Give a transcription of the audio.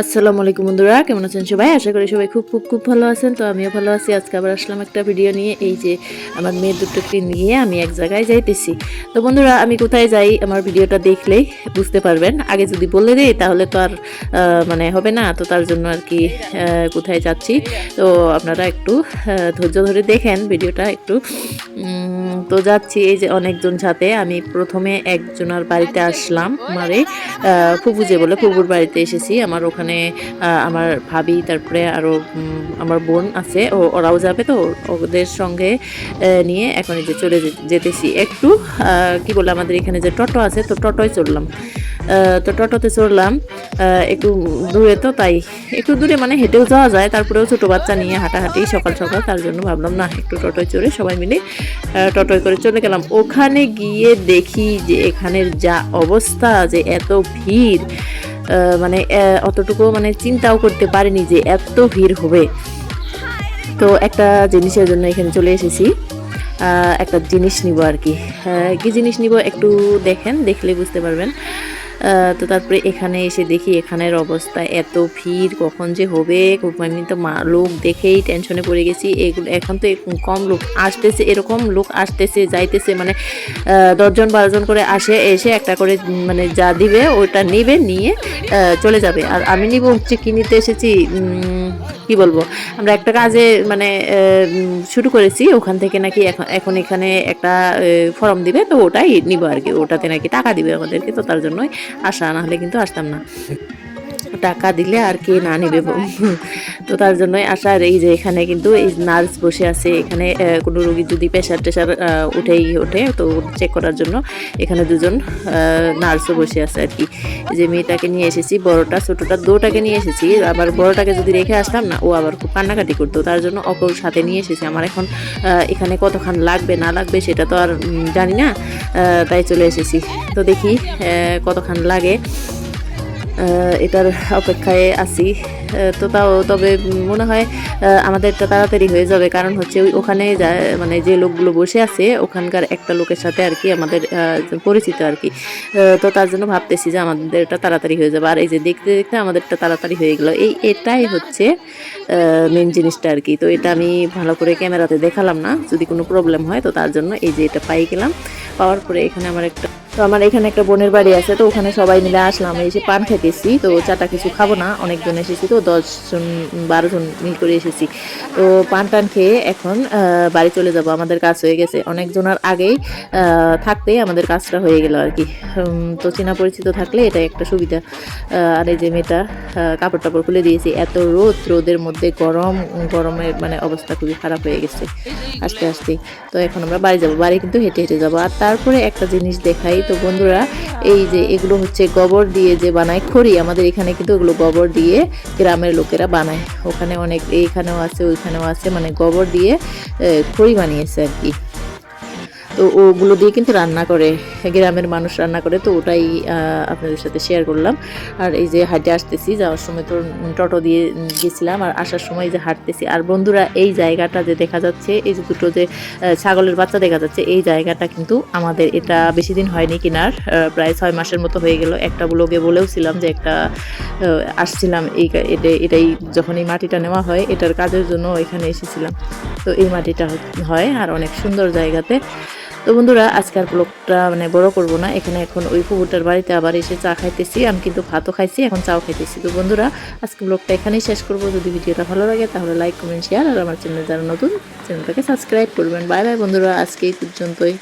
আসসালামু আলাইকুম বন্ধুরা, কেমন আছেন সবাই? আশা করি সবাই খুব খুব খুব ভালো আছেন। তো আমিও ভালো আছি। আজকে আবার আসলাম একটা ভিডিও নিয়ে। এই যে আমার মেয়ে দুটোকে নিয়ে আমি এক জায়গায় যাইতেছি। তো বন্ধুরা, আমি কোথায় যাই আমার ভিডিওটা দেখলেই বুঝতে পারবেন। আগে যদি বলে দিই, তাহলে তো আর মানে হবে না। তো তার জন্য আর কি কোথায় যাচ্ছি? তো আপনারা একটু ধৈর্য ধরে দেখেন ভিডিওটা একটু। তো যাচ্ছি এই যে অনেকজন সাথে। আমি প্রথমে একজনের বাড়িতে আসলাম আহ, ফুপু যে বলে ফুপুর বাড়িতে এসেছি। আমার ওখানে আমার ভাবি তারপরে আরও আমার বোন আছে। ও ওরাও যাবে তো ওদের সঙ্গে নিয়ে এখন এই যে চলে যেতেছি। একটু কি বলে আমাদের এখানে যে টোটো আছে তো টোটোয় চললাম। তো টোটোতে চড়লাম। একটু দূরে তো, তাই একটু দূরে মানে হেঁটেও যাওয়া যায়, তারপরেও ছোটো বাচ্চা নিয়ে হাঁটাহাঁটি সকাল সকাল, তার জন্য ভাবলাম, না, একটু টোটোয় চড়ে সবাই মিলে টোটোয় করে চলে গেলাম। ওখানে গিয়ে দেখি যে এখানের যা অবস্থা, যে এত ভিড় মানে অতটুকু মানে চিন্তাও করতে পারিনি যে এত ভিড় হবে। তো একটা জিনিসের জন্য এখানে চলে এসেছি। একটা জিনিস নিব আর কি। কি জিনিস নিব একটু দেখেন, দেখলে বুঝতে পারবেন। তো তারপরে এখানে এসে দেখি এখানের অবস্থা, এত ভিড়, কখন যে হবে? আমি তো মা, লোক দেখেই টেনশনে পড়ে গেছি। এগুলো, এখন তো কম লোক আসতেছে, এরকম লোক আসতেছে, যাইতেছে মানে দশজন বারোজন করে আসে, এসে একটা করে মানে যা দিবে, ওটা নিবে, নিয়ে চলে যাবে। আর আমি নিব হচ্ছে কিনিতে এসেছি কি বলব? আমরা একটা কাজে মানে শুরু করেছি, ওখান থেকে নাকি এখন এখন এখানে একটা ফর্ম দিবে, তো ওটাই নিব আর কি। ওটাতে নাকি টাকা দিবে আমাদেরকে, তো তার জন্যই আসা, না হলে কিন্তু আসতাম না। টাকা দিলে আর কে না নেবে তো তার জন্যই আসা আর এই যে এখানে কিন্তু এই নার্স বসে আছে, এখানে কোনো রোগীর যদি প্রেশার টেশার উঠেই ওঠে, তো চেক করার জন্য এখানে দুজন নার্সও বসে আছে আর কি। যে মেয়েটাকে নিয়ে এসেছি, বড়টা, ছোটোটা, দুটাকে নিয়ে এসেছি। আবার বড়টাকে যদি রেখে আসতাম না, ও আবার খুব কান্নাকাটি করতো। তার জন্য অপর সাথে নিয়ে এসেছি। আমার এখন এখানে কতক্ষণ লাগবে, না লাগবে সেটা তো আর জানি না তাই চলে এসেছি। তো দেখি কতক্ষণ লাগে। এটার অপেক্ষায় আছি। তো তাও, তবে মনে হয় আমাদেরটা তাড়াতাড়ি হয়ে যাবে। কারণ হচ্ছে ওই ওখানে মানে যে লোকগুলো বসে আছে, ওখানকার একটা লোকের সাথে আর কি আমাদের পরিচিত আর কি। তো তার জন্য ভাবতেছি যে আমাদেরটা তাড়াতাড়ি হয়ে যাবে। আর এই যে দেখতে দেখতে আমাদেরটা তাড়াতাড়ি হয়ে গেল। এই, এটাই হচ্ছে মেন জিনিসটা আর কি। তো এটা আমি ভালো করে ক্যামেরাতে দেখালাম না। যদি কোনো প্রবলেম হয়, তো তার জন্য এই যে এটা পাই গেলাম। পাওয়ার পরে এখানে আমার একটা তো আমার এখানে একটা বোনের বাড়ি আছে, তো ওখানে সবাই মিলে আসলাম এসে পান খেতেছি, তো চাটা কিছু খাব না, অনেকজন এসেছি, তো দশজন বারো জন মিল করে এসেছি। তো পান টান খেয়ে এখন বাড়ি চলে যাব, আমাদের কাজ হয়ে গেছে। অনেকজনের আগেই থাকতেই আমাদের কাজটা হয়ে গেল আর কি। তো চেনা পরিচিত থাকলে এটা একটা সুবিধা। আর এই যে মেয়েটা কাপড় টাপড় খুলে দিয়েছি, এত রোদ, রোদের মধ্যে গরম গরমের মানে অবস্থা খুবই খারাপ হয়ে গেছে, আস্তে আস্তে। তো এখন আমরা বাড়ি যাব, বাড়ি কিন্তু হেঁটে হেঁটে যাব। আর তারপরে একটা জিনিস দেখাই তো বন্ধুরা, এই যে এগুলো হচ্ছে গোবর দিয়ে যে বানায় খড়ি, আমাদের এখানে কিন্তু এগুলো গোবর দিয়ে গ্রামের লোকেরা বানায়। ওখানে অনেক, এইখানেও আছে, ওইখানেও আছে মানে গোবর দিয়ে খড়ি বানিয়েছে আর কি। তো ওগুলো দিয়ে কিন্তু রান্না করে, গ্রামের মানুষ রান্না করে, তো ওটাই আপনাদের সাথে শেয়ার করলাম। আর এই যে হাঁটে আসতেছি, যাওয়ার সময় তো টোটো দিয়ে গেছিলাম, আর আসার সময় যে হাঁটতেছি, আর বন্ধুরা এই জায়গাটা যে দেখা যাচ্ছে, এই যে দুটো যে ছাগলের বাচ্চা দেখা যাচ্ছে, এই জায়গাটা কিন্তু আমাদের এটা বেশি দিন হয়নি কিনার প্রায় ছয় মাসের মতো হয়ে গেল। একটা ব্লগে বলেওছিলাম যে একটা আসছিলাম, এই এটা, এটাই যখন এই মাটিটা নেওয়া হয়, এটার কাজের জন্য এখানে এসেছিলাম। তো এই মাটিটা হয়, আর অনেক সুন্দর জায়গাতে। তো বন্ধুরা আজকের ব্লগটা মানে বড় করব না। এখানে এখন ওই পুকুরটার বাড়িতে আবার এসে চা খাইতেছি। আমি কিন্তু ভাতও খাইছি, এখন চাও খাইতেছি। তো বন্ধুরা, আজকে ব্লগটা এখানেই শেষ করব। যদি ভিডিওটা ভালো লাগে তাহলে লাইক কমেন্ট শেয়ার আর আমার চ্যানেল যারা নতুন চ্যানেলটাকে সাবস্ক্রাইব করবেন। বাই বাই বন্ধুরা, আজকে এই পর্যন্তই।